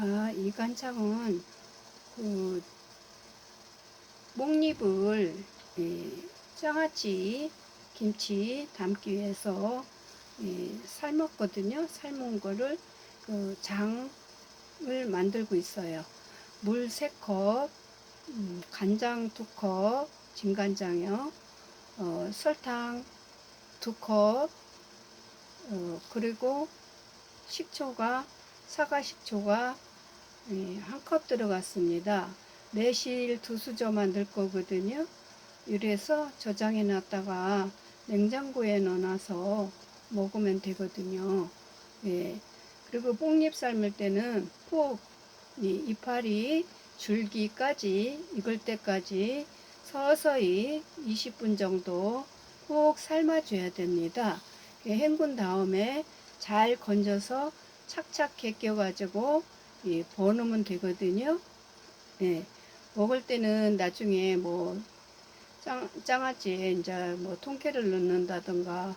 아, 이 간장은 그 목잎을 예, 장아찌 김치 담기 위해서 예, 삶았거든요. 삶은 거를 그 장을 만들고 있어요. 물 3컵, 음, 간장 2컵, 진간장이요. 어, 설탕 2컵, 어, 그리고 식초가 사과 식초가 예, 한 컵 들어갔습니다. 매실 두 수저만 넣을 거거든요. 이래서 저장해 놨다가 냉장고에 넣어놔서 먹으면 되거든요. 예. 그리고 뽕잎 삶을 때는 꼭이 이파리 줄기까지 익을 때까지 서서히 20분 정도 꼭 삶아줘야 됩니다. 헹군 다음에 잘 건져서 착착 벗겨가지고 예, 버놓으면 되거든요. 예, 먹을 때는 나중에 뭐 짱, 장아찌에 이제 뭐 통깨를 넣는다든가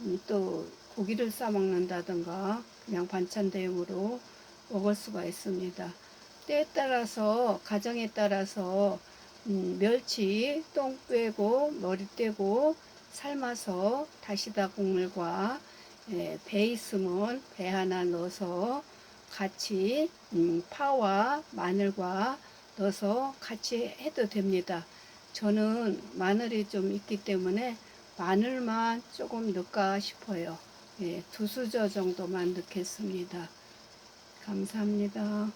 음, 또 고기를 싸 먹는다든가 그냥 반찬 대용으로 먹을 수가 있습니다. 때에 따라서 가정에 따라서 음, 멸치 똥 빼고 머리 떼고 삶아서 다시다 국물과 예, 배 있으면 배 하나 넣어서 같이 음, 파와 마늘과 넣어서 같이 해도 됩니다. 저는 마늘이 좀 있기 때문에 마늘만 조금 넣을까 싶어요. 예, 두 수저 정도만 넣겠습니다. 감사합니다.